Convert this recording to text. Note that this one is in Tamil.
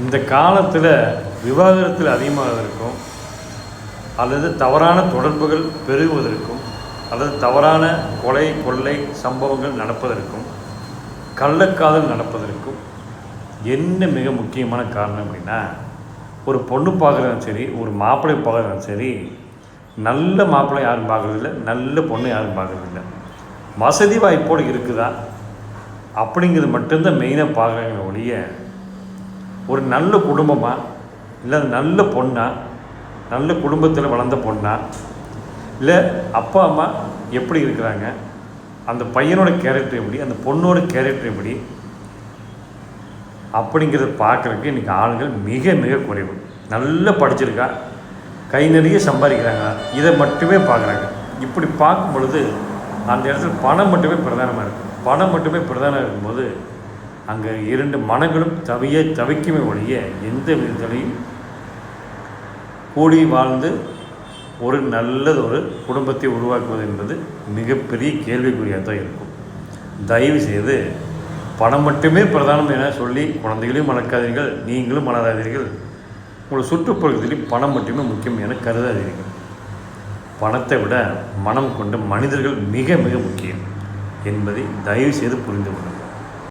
இந்த காலத்தில் விவாகரத்தில் அதிகமாவதற்கும் அல்லது தவறான தொடர்புகள் பெருகுவதற்கும் அல்லது தவறான கொலை கொள்ளை சம்பவங்கள் நடப்பதற்கும் கள்ளக்காதல் நடப்பதற்கும் என்ன மிக முக்கியமான காரணம் அப்படின்னா ஒரு பொண்ணு பார்க்குறதும் சரி ஒரு மாப்பிள்ளை பார்க்குறதும் சரி நல்ல மாப்பிள்ளை யாரும் பார்க்குறதில்ல நல்ல பொண்ணு யாரும் பார்க்குறதில்ல. வசதி வாய்ப்போடு இருக்குதா? அப்படிங்கிறது மட்டும்தான் மெயினாக பார்க்குறாங்க ஒழிய ஒரு நல்ல குடும்பமா? இல்லை நல்ல பொண்ணா? நல்ல குடும்பத்தில் வளர்ந்த பொண்ணா? இல்லை அப்பா அம்மா எப்படி இருக்கிறாங்க? அந்த பையனோட கேரக்டர் எப்படி? அந்த பொண்ணோட கேரக்டர் எப்படி? அப்படிங்கிறத பார்க்குறதுக்கு இன்றைக்கி ஆளுங்கள் மிக மிக குறைவு. நல்லா படிச்சிருக்கா? கை நிறைய சம்பாதிக்கிறாங்க. இதை மட்டுமே பார்க்குறாங்க. இப்படி பார்க்கும் பொழுது அந்த இடத்துல பணம் மட்டுமே பிரதானமாக இருக்கும் பணம் மட்டுமே பிரதானம் இருக்கும்போது அங்கே இரண்டு மனங்களும் தவிய தவிக்குமே ஒழிய எந்த விதத்திலையும் கூடி வாழ்ந்து ஒரு நல்லது ஒரு குடும்பத்தை உருவாக்குவது என்பது மிகப்பெரிய கேள்விக்குறியாக தான் இருக்கும். தயவு செய்து பணம் மட்டுமே பிரதானம் என சொல்லி குழந்தைகளையும் மறக்காதீர்கள் நீங்களும் மறக்காதீர்கள் உங்கள் சுற்றுப்புறத்திலையும் பணம் மட்டுமே முக்கியம் என கருதாதீர்கள். பணத்தை விட மனம் கொண்ட மனிதர்கள் மிக மிக முக்கியம் என்பதை தயவு செய்து புரிந்து கொள்ளுங்கள்.